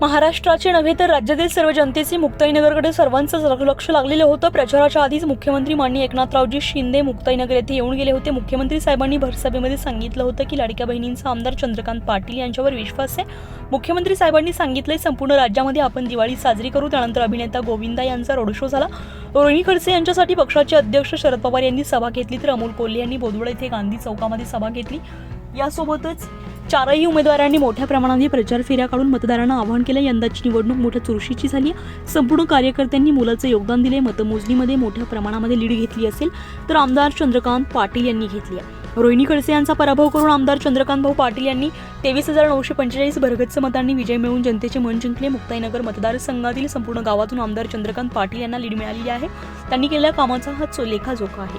महाराष्ट्राचे नव्हे तर राज्यातील सर्व जनतेचे मुक्ताईनगरकडे सर्वांचंच लक्ष लागलेलं होतं. प्रचाराच्या आधीच मुख्यमंत्री माननीय एकनाथरावजी शिंदे मुक्ताईनगर येथे येऊन गेले होते. मुख्यमंत्री साहेबांनी भरसभेमध्ये सांगितलं होतं की लाडक्या बहिणींचा आमदार चंद्रकांत पाटील यांच्यावर विश्वास आहे. मुख्यमंत्री साहेबांनी सांगितलंय संपूर्ण राज्यामध्ये आपण दिवाळी साजरी करू. त्यानंतर अभिनेता गोविंदा यांचा रोड शो झाला. रोहिणी खडसे यांच्यासाठी पक्षाचे अध्यक्ष शरद पवार यांनी सभा घेतली तर अमोल कोल्हे यांनी बोदवड येथे गांधी चौकामध्ये सभा घेतली. यासोबतच चारही उमेदवारांनी मोठ्या प्रमाणात प्रचार फेऱ्या काढून मतदारांना आवाहन केलं. यंदाची निवडणूक मोठ्या चुरशीची झाली संपूर्ण कार्यकर्त्यांनी मुलाचं योगदान दिले मतमोजणीमध्ये मोठ्या प्रमाणामध्ये लीड घेतली असेल तर आमदार चंद्रकांत पाटील यांनी घेतली आहे. रोहिणी खडसे यांचा पराभव करून आमदार चंद्रकांत भाऊ पाटील यांनी तेवीस हजार नऊशे पंचेचाळीस भरगच्च मतांनी विजय मिळवून जनतेचे मन जिंकले. मुक्ताईनगर मतदारसंघातील संपूर्ण गावातून आमदार चंद्रकांत पाटील यांना लीड मिळालेली आहे. त्यांनी केलेल्या कामाचा हा लेखाजोखा आहे.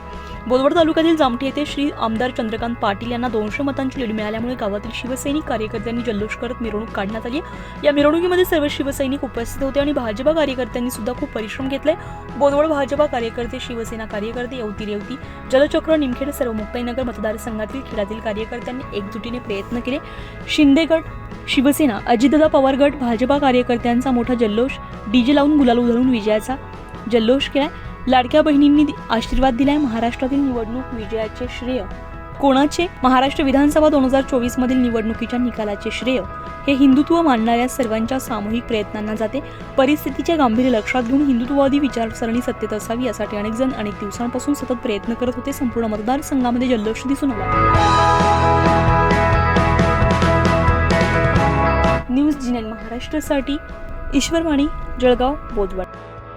बोदवड तालुक्यातील जामठी येथे श्री आमदार चंद्रकांत पाटील यांना दोनशे मतांची लीड मिळाल्यामुळे गावातील शिवसैनिक कार्यकर्त्यांनी जल्लोष करत मिरवणूक काढण्यात आली या मिरवणुकीमध्ये सर्व शिवसैनिक उपस्थित होते आणि भाजपा कार्यकर्त्यांनी सुद्धा खूप परिश्रम घेतले. बोदवड भाजपा कार्यकर्ते शिवसेना कार्यकर्ते येवती रेवती जलचक्र निमखेड सर्व मुक्ताईनगर मतदारसंघातील खेळातील कार्यकर्त्यांनी एकजुटीने प्रयत्न केले. शिंदेगड शिवसेना अजितदादा पवार गट भाजपा कार्यकर्त्यांचा मोठा जल्लोष डीजे लावून गुलाल उधळून विजयाचा जल्लोष केलाय. लाडक्या बहिणींनी आशीर्वाद दिलाय महाराष्ट्रातील निवडणूक विजयाचे श्रेय. कोणाचे? महाराष्ट्र विधानसभा दोन हजार चोवीस मधील निवडणुकीच्या निकालाचे श्रेय. हे हिंदुत्व मानणाऱ्या सर्वांच्या सामूहिक प्रयत्नांना जाते. परिस्थितीचे गांभीर्य लक्षात घेऊन हिंदुत्ववादी विचारसरणी सत्तेत असावी यासाठी अनेक जण अनेक दिवसांपासून सतत प्रयत्न करत होते. संपूर्ण मतदारसंघामध्ये जल्लोष दिसून आला. न्यूज जिनेल महाराष्ट्रासाठी. ईश्वरवाणी जळगाव बोदवड